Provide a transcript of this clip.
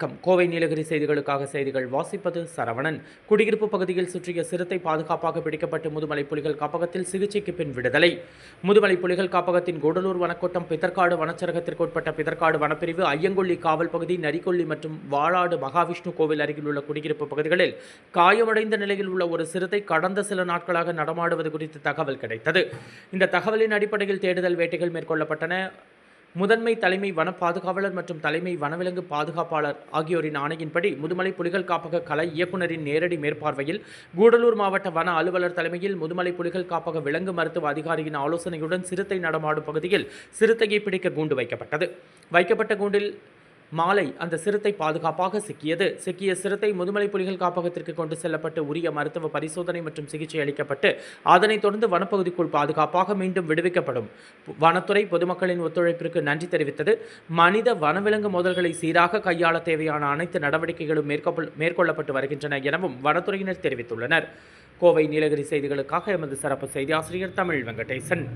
வணக்கம். கோவை நீலகிரி செய்திகளுக்காக செய்திகள் வாசிப்பது சரவணன். குடியிருப்பு பகுதியில் சுற்றிய சிறுத்தை பாதுகாப்பாக பிடிக்கப்பட்டு முதுமலை புலிகள் காப்பகத்தில் சிகிச்சைக்கு பின் விடுதலை. முதுமலை புலிகள் காப்பகத்தின் கூடலூர் வனக்கோட்டம் பிதற்காடு வனச்சரகத்திற்கு உட்பட்ட பிதற்காடு வனப்பிரிவு ஐயங்கொல்லி காவல் பகுதி நரிக்கொல்லி மற்றும் வாளாடு மகாவிஷ்ணு கோவில் அருகில் உள்ள குடியிருப்பு பகுதிகளில் காயமடைந்த நிலையில் உள்ள ஒரு சிறுத்தை கடந்த சில நாட்களாக நடமாடுவது குறித்து தகவல் கிடைத்தது. இந்த தகவலின் அடிப்படையில் தேடுதல் வேட்டைகள் மேற்கொள்ளப்பட்டன. முதன்மை தலைமை வன பாதுகாவலர் மற்றும் தலைமை வனவிலங்கு பாதுகாப்பாளர் ஆகியோரின் ஆணையின்படி முதுமலை புலிகள் காப்பக கலை இயக்குநரின் நேரடி மேற்பார்வையில் கூடலூர் மாவட்ட வன அலுவலர் தலைமையில் முதுமலை புலிகள் காப்பக விலங்கு மருத்துவ அதிகாரியின் ஆலோசனையுடன் சிறுத்தை நடமாடும் பகுதியில் சிறுத்தையை பிடிக்க கூண்டு வைக்கப்பட்டது. வைக்கப்பட்ட கூண்டில் மாலை அந்த சிறுத்தை பாதுகாப்பாக சிக்கியது. சிக்கிய சிறுத்தை முதுமலை புலிகள் காப்பகத்திற்கு கொண்டு செல்லப்பட்டு உரிய மருத்துவ பரிசோதனை மற்றும் சிகிச்சை அளிக்கப்பட்டு அதனைத் தொடர்ந்து வனப்பகுதிக்குள் பாதுகாப்பாக மீண்டும் விடுவிக்கப்படும். வனத்துறை பொதுமக்களின் ஒத்துழைப்பிற்கு நன்றி தெரிவித்தது. மனித வனவிலங்கு மோதல்களை சீராக கையாள தேவையான அனைத்து நடவடிக்கைகளும் மேற்கொள்ளப்பட்டு வருகின்றன எனவும் வனத்துறையினர் தெரிவித்துள்ளனர். கோவை நீலகிரி செய்திகளுக்காக எமது சிறப்பு செய்தி ஆசிரியர் தமிழ் வெங்கடேசன்.